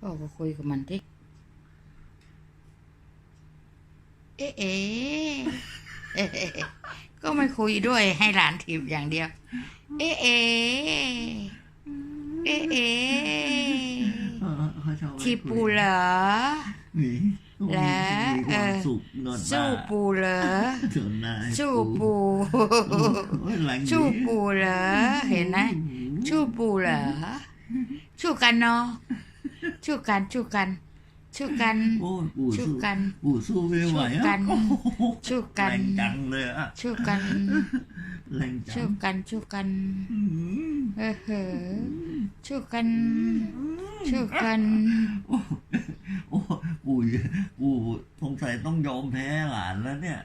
พ่อก็คุยกับมันที่เอ๊ะเอ๊ะเอ๊ะเอ๊ะก็ไม่คุยด้วยให้หลานถีบอย่างเดียว เอ๊ะเอ๊ะเอ๊ะเอ๊ะเออเขาชอบทีปูเหรอนี่และเอมีความอสุขนอนสู้ปูเหรอจนนายสู้ปูโอ้ยหลังสู้ปูเหรอเห็นไหมสู้ปูเหรอสู้กันเนาะ สู้กันสู้กันสู้กันโอ้ยปู่สู้สู้กันปู่สู้ไม่ไหวสู้กันโอ้โหสู้กันแรงจังเลยอะสู้กันแรงจัสู้งกันสู้กัน อืมเออเหอสู้กันสู้กันโอ้โอ้ปู่ปู่สงสัยต้องยอมแพ้หลานแล้วเนี่ย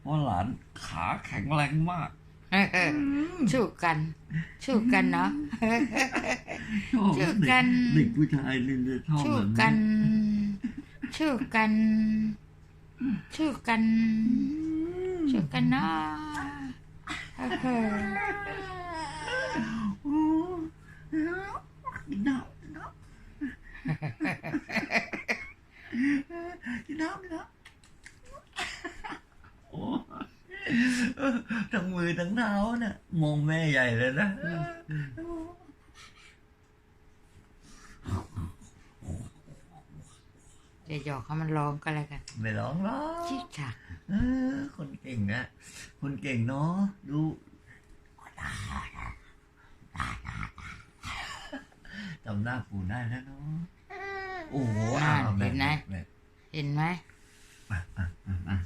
เพราะหลานขาแข็งแรงมาก เออเหอสู้กันสู้กันเนาะ ชอบสู้เด็กันเด็กผู้ชายนี่จะชอบสู้แบบกันี้นสู้กันสู้กันสู้กันเนาะเออเหอโอ้กินน้ำกินน้ำกินน้ำกินน้ำโอ้ทั้งมือทั้งเท้าเนี่ยมองแม่ใหญ่เลยนะ จะหยอกให้มันร้องก็แล้วกันไม่ร้องหรอกชิกฉักเออคนเก่งนะคนเก่งเนาะดูจำหน้าปู่ได้แล้วเนาะโอ้โหอ่านอ่าเห็นไหมแบบเห็นไหมอะอะอะอะ